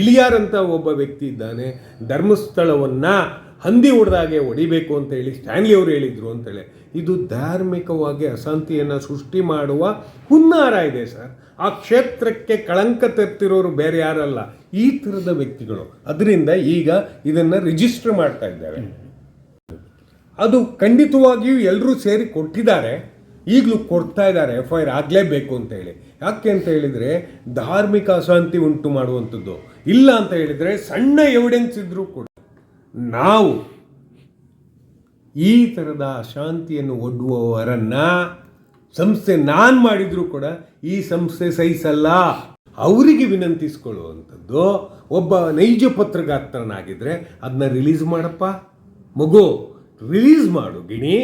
ಇಳಿಯಾರ್ ಅಂತ ಒಬ್ಬ ವ್ಯಕ್ತಿ ಇದ್ದಾನೆ, ಧರ್ಮಸ್ಥಳವನ್ನ ಹಂದಿ ಹೊಡೆದಾಗೆ ಹೊಡಿಬೇಕು ಅಂತ ಹೇಳಿ ಸ್ಟ್ಯಾನ್ಲಿ ಅವರು ಹೇಳಿದ್ರು ಅಂತೇಳಿ ಇದು ಧಾರ್ಮಿಕವಾಗಿ ಅಶಾಂತಿಯನ್ನು ಸೃಷ್ಟಿ ಮಾಡುವ ಹುನ್ನಾರ ಇದೆ ಸರ್. ಆ ಕ್ಷೇತ್ರಕ್ಕೆ ಕಳಂಕ ತರ್ತಿರೋರು ಬೇರೆ ಯಾರಲ್ಲ, ಈ ಥರದ ವ್ಯಕ್ತಿಗಳು. ಅದರಿಂದ ಈಗ ಇದನ್ನು ರಿಜಿಸ್ಟರ್ ಮಾಡ್ತಾ ಇದ್ದಾರೆ. ಅದು ಖಂಡಿತವಾಗಿಯೂ ಎಲ್ಲರೂ ಸೇರಿ ಕೊಟ್ಟಿದ್ದಾರೆ, ಈಗಲೂ ಕೊಡ್ತಾ ಇದ್ದಾರೆ ಎಫ್ ಐ ಆರ್ ಆಗಲೇಬೇಕು ಅಂತ ಹೇಳಿ. ಯಾಕೆ ಅಂತ ಹೇಳಿದರೆ ಧಾರ್ಮಿಕ ಅಶಾಂತಿ ಉಂಟು ಮಾಡುವಂಥದ್ದು. ಇಲ್ಲ ಅಂತ ಹೇಳಿದರೆ ಸಣ್ಣ ಎವಿಡೆನ್ಸ್ ಇದ್ದರೂ ಕೂಡ ನಾವು ಈ ಥರದ ಅಶಾಂತಿಯನ್ನು ಒಡ್ಡುವವರನ್ನು ಸಂಸ್ಥೆ ನಾನು ಮಾಡಿದರೂ ಕೂಡ ಈ ಸಂಸ್ಥೆ ಸಹಿಸಲ್ಲ. ಅವರಿಗೆ ವಿನಂತಿಸ್ಕೊಳ್ಳುವಂಥದ್ದು ಒಬ್ಬ ನೈಜ ಪತ್ರಕರ್ತನಾಗಿದ್ದರೆ ಅದನ್ನ ರಿಲೀಸ್ ಮಾಡಪ್ಪ. ಮಗು ರಿಲೀಸ್ ಮಾಡು ಗಿಣಿ.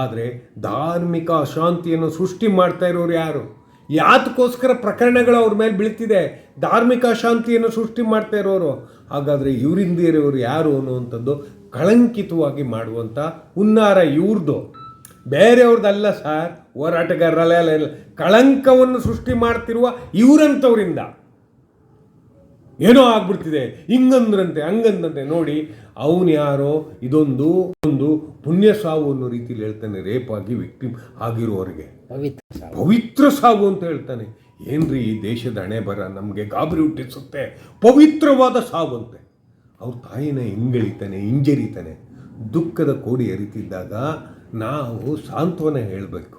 ಆದರೆ ಧಾರ್ಮಿಕ ಅಶಾಂತಿಯನ್ನು ಸೃಷ್ಟಿ ಮಾಡ್ತಾ ಇರೋರು ಯಾರು? ಯಾತಕ್ಕೋಸ್ಕರ ಪ್ರಕರಣಗಳು ಅವ್ರ ಮೇಲೆ ಬೀಳ್ತಿದೆ. ಧಾರ್ಮಿಕ ಅಶಾಂತಿಯನ್ನು ಸೃಷ್ಟಿ ಮಾಡ್ತಾ ಇರೋರು. ಹಾಗಾದರೆ ಇವರಿಂದ ಇರೋರು ಯಾರು ಅನ್ನುವಂಥದ್ದು ಕಳಂಕಿತವಾಗಿ ಮಾಡುವಂಥ ಹುನ್ನಾರ ಇವ್ರದ್ದು ಬೇರೆಯವ್ರದ್ದಲ್ಲ ಸರ್, ಹೋರಾಟಗಾರರಲ್ಲ ಕಳಂಕವನ್ನು ಸೃಷ್ಟಿ ಮಾಡ್ತಿರುವ ಇವರಂಥವರಿಂದ ಏನೋ ಆಗ್ಬಿಡ್ತಿದೆ. ಹಿಂಗಂದ್ರಂತೆ, ಹಂಗಂದ್ರಂತೆ ನೋಡಿ, ಅವನು ಯಾರೋ, ಇದೊಂದು, ಒಂದು ಪುಣ್ಯ ಸಾವು ಅನ್ನೋ ರೀತಿಯಲ್ಲಿ ಹೇಳ್ತಾನೆ ರೇಪಾಗಿ ವಿಕ್ಟಿಮ್ ಆಗಿರುವವರಿಗೆ ಪವಿತ್ರ. ಪವಿತ್ರ ಸಾವು ಅಂತ ಹೇಳ್ತಾನೆ. ಏನ್ರಿ ಈ ದೇಶದ ಹಣೆ ಬರ? ನಮಗೆ ಗಾಬರಿ ಹುಟ್ಟಿಸುತ್ತೆ. ಪವಿತ್ರವಾದ ಸಾವು ಅಂತೆ. ಅವ್ರ ತಾಯಿನ ಹಿಂಗಳಿತಾನೆ, ಹಿಂಜರಿತಾನೆ. ದುಃಖದ ಕೋಡಿ ಅರಿತಿದ್ದಾಗ ನಾವು ಸಾಂತ್ವನ ಹೇಳಬೇಕು.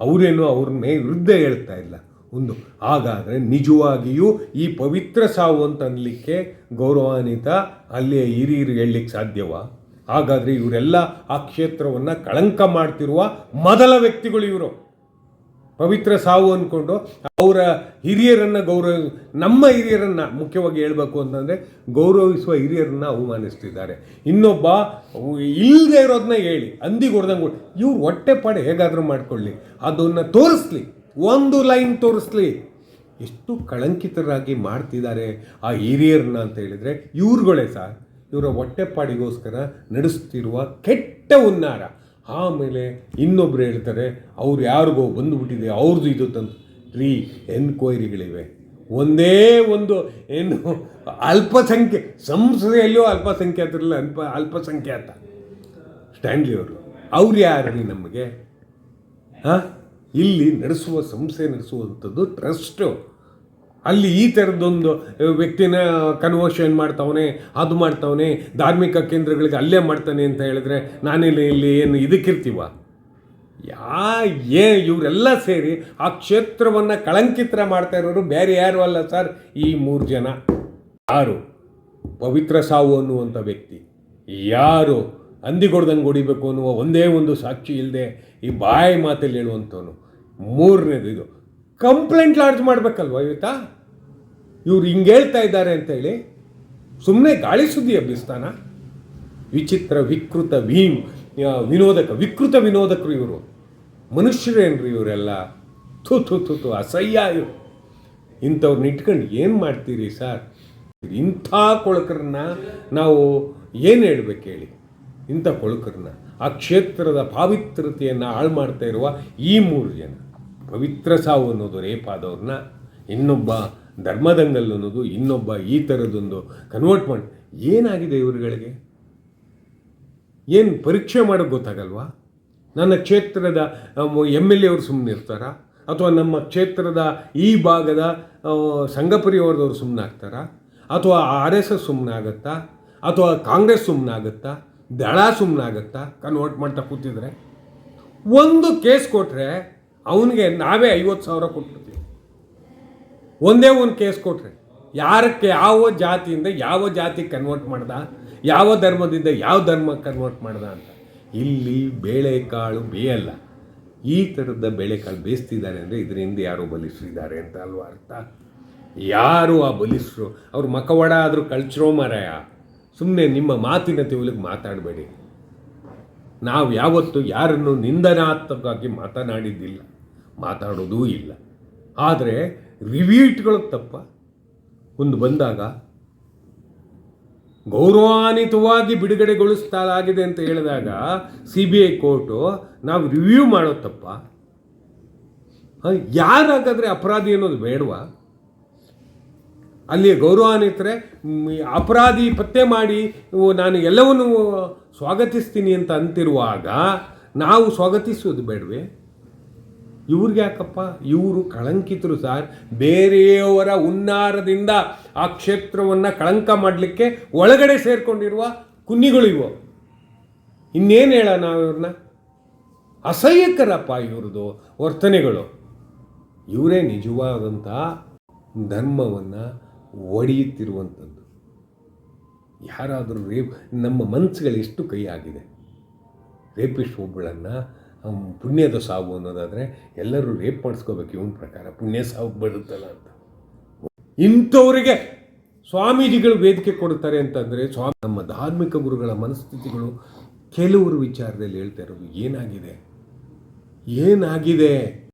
ಅವರೇನು ಅವ್ರನ್ನೇ ವಿರುದ್ಧ ಹೇಳ್ತಾ ಇಲ್ಲ. ಒಂದು ಹಾಗಾದರೆ ನಿಜವಾಗಿಯೂ ಈ ಪವಿತ್ರ ಸಾವು ಅಂತ ಅನ್ನಲಿಕ್ಕೆ ಗೌರವಾನ್ವಿತ ಅಲ್ಲಿಯ ಹಿರಿಯರು ಹೇಳಲಿಕ್ಕೆ ಸಾಧ್ಯವಾ? ಹಾಗಾದರೆ ಇವರೆಲ್ಲ ಆ ಕ್ಷೇತ್ರವನ್ನು ಕಳಂಕ ಮಾಡ್ತಿರುವ ಮೊದಲ ವ್ಯಕ್ತಿಗಳು ಇವರು. ಪವಿತ್ರ ಸಾವು ಅಂದ್ಕೊಂಡು ಅವರ ಹಿರಿಯರನ್ನು ಗೌರವ, ನಮ್ಮ ಹಿರಿಯರನ್ನು ಮುಖ್ಯವಾಗಿ ಹೇಳಬೇಕು ಅಂತಂದರೆ ಗೌರವಿಸುವ ಹಿರಿಯರನ್ನು ಅವಮಾನಿಸ್ತಿದ್ದಾರೆ. ಇನ್ನೊಬ್ಬ ಇಲ್ಲದೆ ಇರೋದನ್ನ ಹೇಳಿ, ಅಂದಿಗೆ ಹೊಡೆದಂಗೆ ಇವ್ರು ಹೊಟ್ಟೆಪಾಡು ಹೇಗಾದರೂ ಮಾಡ್ಕೊಳ್ಳಿ, ಅದನ್ನು ತೋರಿಸ್ಲಿ, ಒಂದು ಲೈನ್ ತೋರಿಸ್ಲಿ. ಎಷ್ಟು ಕಳಂಕಿತರಾಗಿ ಮಾಡ್ತಿದ್ದಾರೆ ಆ ಹಿರಿಯರನ್ನ ಅಂತ ಹೇಳಿದರೆ ಇವ್ರುಗಳೇ ಸರ್. ಇವರ ಹೊಟ್ಟೆಪಾಡಿಗೋಸ್ಕರ ನಡೆಸ್ತಿರುವ ಕೆಟ್ಟ ಉನ್ನಾರ ಆಮೇಲೆ ಇನ್ನೊಬ್ರು ಹೇಳ್ತಾರೆ, ಅವ್ರು ಯಾರಿಗೋ ಬಂದುಬಿಟ್ಟಿದೆ ಅವ್ರದ್ದು ಇದು ತಂದು. ರೀ ಎನ್ಕ್ವೈರಿಗಳಿವೆ ಒಂದೇ ಒಂದು, ಏನು, ಅಲ್ಪಸಂಖ್ಯೆ, ಸಂಸದೆಯಲ್ಲೂ ಅಲ್ಪಸಂಖ್ಯಾತರಲ್ಲ ಅಲ್ಪ, ಅಲ್ಪಸಂಖ್ಯಾತ. ಸ್ಟ್ಯಾಂಡ್ಲಿ ಅವರು, ಅವ್ರು ಯಾರು ರೀ ನಮಗೆ? ಹಾಂ? ಇಲ್ಲಿ ನಡೆಸುವ, ಸಂಸ್ಥೆ ನಡೆಸುವಂಥದ್ದು ಟ್ರಸ್ಟು ಅಲ್ಲಿ ಈ ಥರದ್ದೊಂದು ವ್ಯಕ್ತಿನ ಕನ್ವರ್ಷನ್ ಮಾಡ್ತಾವನೆ, ಅದು ಮಾಡ್ತಾವನೆ, ಧಾರ್ಮಿಕ ಕೇಂದ್ರಗಳಿಗೆ ಅಲ್ಲೇ ಮಾಡ್ತಾನೆ ಅಂತ ಹೇಳಿದ್ರೆ ನಾನಿಲ್ಲಿ ಇಲ್ಲಿ ಏನು ಇದಕ್ಕಿರ್ತೀವ? ಯಾ, ಏ, ಇವರೆಲ್ಲ ಸೇರಿ ಆ ಕ್ಷೇತ್ರವನ್ನು ಕಳಂಕಿತರ ಮಾಡ್ತಾ ಇರೋರು ಬೇರೆ ಯಾರು ಅಲ್ಲ ಸರ್, ಈ ಮೂರು ಜನ. ಯಾರು? ಪವಿತ್ರ ಸಾವು ಅನ್ನುವಂಥ ವ್ಯಕ್ತಿ. ಯಾರು? ಅಂದಿಗೊಡ್ದಂಗೆ ಹೊಡಿಬೇಕು ಅನ್ನುವ ಒಂದೇ ಒಂದು ಸಾಕ್ಷಿ ಇಲ್ಲದೆ ಈ ಬಾಯಿ ಮಾತಲ್ಲಿ ಹೇಳುವಂಥವನು. ಮೂರನೇದು ಇದು. ಕಂಪ್ಲೇಂಟ್ ಲಾಡ್ಜ್ ಮಾಡಬೇಕಲ್ವ ಇವತ್ತಾ? ಇವ್ರು ಹಿಂಗೆ ಹೇಳ್ತಾ ಇದ್ದಾರೆ ಅಂತೇಳಿ ಸುಮ್ಮನೆ ಗಾಳಿ ಸುದ್ದಿ ಹಬ್ಬಿಸ್ತಾನ ವಿಚಿತ್ರ ವಿಕೃತ ಭೀಮ್ ವಿನೋದಕ, ವಿಕೃತ ವಿನೋದಕರು ಇವರು. ಮನುಷ್ಯರೇನ್ರಿ ಇವರೆಲ್ಲ? ಥು ಥು ಥು ಥು, ಅಸಹ್ಯ ಇವರು. ಇಂಥವ್ರನ್ನ ಇಟ್ಕೊಂಡು ಏನು ಮಾಡ್ತೀರಿ ಸರ್? ಇಂಥ ಕೊಳಕರನ್ನ ನಾವು ಏನು ಹೇಳ್ಬೇಕು ಹೇಳಿ? ಇಂಥ ಕೊಳಕರನ್ನ ಆ ಕ್ಷೇತ್ರದ ಪಾವಿತ್ರತೆಯನ್ನು ಹಾಳು ಮಾಡ್ತಾ ಇರುವ ಈ ಮೂರು ಜನ. ಪವಿತ್ರ ಸಾವು ಅನ್ನೋದು ರೇಪಾದವ್ರನ್ನ ಇನ್ನೊಬ್ಬ ಧರ್ಮದಂಗಲ್ ಅನ್ನೋದು ಇನ್ನೊಬ್ಬ ಈ ಥರದೊಂದು ಕನ್ವರ್ಟ್ ಮಾಡಿ, ಏನಾಗಿದೆ ಇವರುಗಳಿಗೆ? ಏನು ಪರೀಕ್ಷೆ ಮಾಡೋಕ್ಕೆ ಗೊತ್ತಾಗಲ್ವಾ? ನನ್ನ ಕ್ಷೇತ್ರದ ಎಂ ಎಲ್ ಎ ಅವರು ಸುಮ್ಮನೆ ಇರ್ತಾರಾ? ಅಥವಾ ನಮ್ಮ ಕ್ಷೇತ್ರದ ಈ ಭಾಗದ ಸಂಘ ಪರಿವಾರದವ್ರು ಸುಮ್ಮನೆ ಆಗ್ತಾರಾ? ಅಥವಾ ಆರ್ ಎಸ್ ಎಸ್ ಸುಮ್ಮನೆ ಆಗುತ್ತಾ? ಅಥವಾ ಕಾಂಗ್ರೆಸ್ ಸುಮ್ಮನೆ ಆಗುತ್ತಾ? ದಳ ಸುಮ್ಮನೆ ಆಗುತ್ತಾ? ಕನ್ವರ್ಟ್ ಮಾಡ್ತಾ ಕೂತಿದ್ರೆ? ಒಂದು ಕೇಸ್ ಕೊಟ್ಟರೆ ಅವನಿಗೆ ನಾವೇ ಐವತ್ತು ಸಾವಿರ ಕೊಟ್ಬಿಡ್ತೀವಿ ಒಂದೇ ಒಂದು ಕೇಸ್ ಕೊಟ್ರೆ, ಯಾರಕ್ಕೆ ಯಾವ ಜಾತಿಯಿಂದ ಯಾವ ಜಾತಿ ಕನ್ವರ್ಟ್ ಮಾಡ್ದ, ಯಾವ ಧರ್ಮದಿಂದ ಯಾವ ಧರ್ಮ ಕನ್ವರ್ಟ್ ಮಾಡ್ದ ಅಂತ. ಇಲ್ಲಿ ಬೇಳೆಕಾಳು ಬೇಯಲ್ಲ. ಈ ಥರದ ಬೇಳೆಕಾಳು ಬೇಯಿಸ್ತಿದ್ದಾರೆ ಅಂದರೆ ಇದರಿಂದ ಯಾರು ಬಲಿಸಿದ್ದಾರೆ ಅಂತ ಅಲ್ವಾ ಅರ್ಥ? ಯಾರು ಆ ಬಲಿಸ್ರು? ಅವ್ರ ಮಕವಾಡ ಆದರೂ ಕಳ್ಚ್ರೋ ಮಾರಾಯ. ಸುಮ್ಮನೆ ನಿಮ್ಮ ಮಾತಿನ ತಿವಲಿಗೆ ಮಾತಾಡಬೇಡಿ. ನಾವು ಯಾವತ್ತೂ ಯಾರನ್ನು ನಿಂದನಾತ್ಮಕವಾಗಿ ಮಾತನಾಡಿದ್ದಿಲ್ಲ. ಮಾತಾಡೋದೂ ಇಲ್ಲ. ಆದರೆ ರಿವ್ಯೂ ತಪ್ಪ. ಒಂದು ಬಂದಾಗ, ಗೌರವಾನ್ವಿತವಾಗಿ ಬಿಡುಗಡೆಗೊಳಿಸಲಾಗಿದೆ ಅಂತ ಹೇಳಿದಾಗ ಸಿ ಬಿ ಐ ಕೋರ್ಟು ನಾವು ರಿವ್ಯೂ ಮಾಡೋದು ತಪ್ಪ. ಯಾರಾಗಾದರೆ ಅಪರಾಧಿ ಅನ್ನೋದು ಬೇಡವಾ. ಅಲ್ಲಿ ಗೌರವಾನ್ವಿತರೆ ಅಪರಾಧಿ ಪತ್ತೆ ಮಾಡಿ ನಾನು ಎಲ್ಲವನ್ನು ಸ್ವಾಗತಿಸ್ತೀನಿ ಅಂತ ಅಂತಿರುವಾಗ ನಾವು ಸ್ವಾಗತಿಸೋದು ಬೇಡವೇ. ಇವ್ರಿಗೆ ಯಾಕಪ್ಪ? ಇವರು ಕಳಂಕಿತರು ಸರ್. ಬೇರೆಯವರ ಉನ್ನಾರದಿಂದ ಆ ಕ್ಷೇತ್ರವನ್ನು ಕಳಂಕ ಮಾಡಲಿಕ್ಕೆ ಒಳಗಡೆ ಸೇರಿಕೊಂಡಿರುವ ಕುನ್ನಿಗಳು ಇವು ಇನ್ನೇನು ಹೇಳ ನಾವು ಇವ್ರನ್ನ ಅಸಹ್ಯಕರಪ್ಪ ಇವ್ರದ್ದು ವರ್ತನೆಗಳು. ಇವರೇ ನಿಜವಾದಂಥ ಧರ್ಮವನ್ನು ಒಡೆಯುತ್ತಿರುವಂಥದ್ದು. ಯಾರಾದರೂ ರೇಪ್, ನಮ್ಮ ಮನಸ್ಸುಗಳು ಎಷ್ಟು ಕೈ ಆಗಿದೆ. ರೇಪಿಸ್ಟ್ ಒಬ್ಬಳನ್ನು ಪುಣ್ಯದ ಸಾವು ಅನ್ನೋದಾದರೆ ಎಲ್ಲರೂ ರೇಪ್ ಮಾಡಿಸ್ಕೋಬೇಕು ಇವನ ಪ್ರಕಾರ. ಪುಣ್ಯ ಸಾವು ಬರುತ್ತಲ್ಲ ಅಂತ. ಇಂಥವರಿಗೆ ಸ್ವಾಮೀಜಿಗಳು ವೇದಿಕೆ ಕೊಡ್ತಾರೆ ಅಂತಂದರೆ ಸ್ವಾಮಿ ನಮ್ಮ ಧಾರ್ಮಿಕ ಗುರುಗಳ ಮನಸ್ಥಿತಿಗಳು ಕೆಲವರು ವಿಚಾರದಲ್ಲಿ ಹೇಳ್ತಾ ಇರೋದು ಏನಾಗಿದೆ? ಏನಾಗಿದೆ?